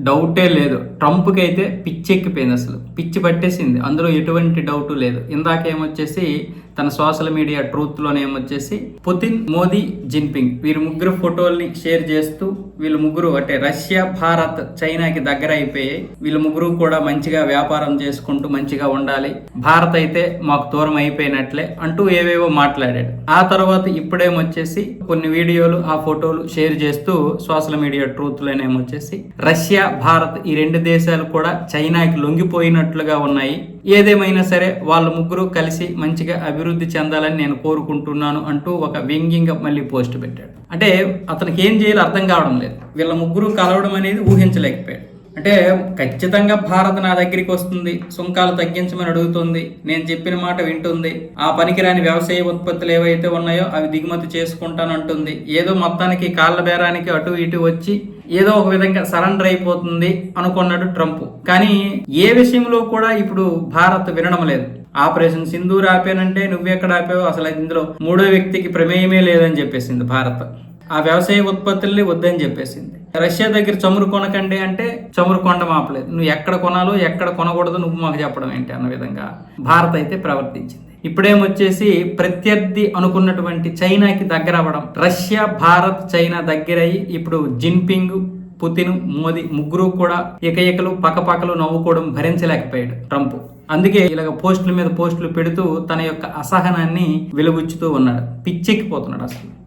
డౌటే లేదు. ట్రంప్కి అయితే పిచ్చెక్కిపోయింది అసలు. పిచ్చి పట్టేసింది. అందులో ఎటువంటి డౌట్ లేదు. ఇందాకేమొచ్చేసి తన సోషల్ మీడియా ట్రూత్ వచ్చేసి పుతిన్ మోదీ జిన్పింగ్. వీరు ముగ్గురు ఫోటోల్ని షేర్ చేస్తూ వీళ్ళు ముగ్గురు అంటే రష్యా భారత్ చైనాకి దగ్గర అయిపోయాయి వీళ్ళు ముగ్గురు కూడా మంచిగా వ్యాపారం చేసుకుంటూ మంచిగా ఉండాలి. భారత్ అయితే మాకు దూరం అయిపోయినట్లే అంటూ ఏవేవో మాట్లాడాడు. ఆ తర్వాత ఇప్పుడేమొచ్చేసి కొన్ని వీడియోలు ఆ ఫోటోలు షేర్ చేస్తూ సోషల్ మీడియా ట్రూత్ లోనేమొచ్చేసి రష్యా భారత్ ఈ రెండు దేశాలు కూడా చైనాకి లొంగిపోయినట్లుగా ఉన్నాయి. ఏదేమైనా సరే వాళ్ళ ముగ్గురు కలిసి మంచిగా అభివృద్ధి చెందాలని నేను కోరుకుంటున్నాను అంటూ ఒక వ్యంగ్యంగా మళ్ళీ పోస్ట్ పెట్టాడు. అంటే అతనికి ఏం చేయాలో అర్థం కావడం లేదు. వీళ్ళ ముగ్గురు కలవడం అనేది ఊహించలేకపోయాడు. అంటే ఖచ్చితంగా భారత్ నా దగ్గరికి వస్తుంది సుంకాలు తగ్గించమని అడుగుతుంది నేను చెప్పిన మాట వింటుంది ఆ పనికిరాని వ్యవసాయ ఉత్పత్తులు ఏవైతే ఉన్నాయో అవి దిగుమతి చేసుకుంటానంటుంది ఏదో మొత్తానికి కాళ్ళ బేరానికి అటు ఇటు వచ్చి ఏదో ఒక విధంగా సరెండర్ అయిపోతుంది అనుకున్నాడు ట్రంప్. కానీ ఏ విషయంలో కూడా ఇప్పుడు భారత్ వినడం లేదు. ఆపరేషన్ సింధూర్ ఆపానంటే నువ్వెక్కడ ఆపావు? అసలు ఇందులో మూడో వ్యక్తికి ప్రమేయమే లేదని చెప్పేసింది భారత్. ఆ వ్యవసాయ ఉత్పత్తుల్ని వద్దని చెప్పేసింది. రష్యా దగ్గర చమురు కొనకండి అంటే చమురు కొండ మాపలేదు. నువ్వు ఎక్కడ కొనాలో ఎక్కడ కొనకూడదు నువ్వు మాకు చెప్పడం ఏంటి అన్న విధంగా భారత్ అయితే ప్రవర్తించింది. ఇప్పుడేమొచ్చేసి ప్రత్యర్థి అనుకున్నటువంటి చైనాకి దగ్గర అవ్వడం రష్యా భారత్ చైనా దగ్గరయ్యి ఇప్పుడు జిన్పింగ్ పుతిన్ మోదీ ముగ్గురు కూడా ఏకైకలు పక్కపక్కలు నవ్వుకోవడం భరించలేకపోయాడు ట్రంప్. అందుకే ఇలాగ పోస్టుల మీద పోస్టులు పెడుతూ తన యొక్క అసహనాన్ని వెలుగుచ్చుతూ ఉన్నాడు. పిచ్చెక్కిపోతున్నాడు అసలు.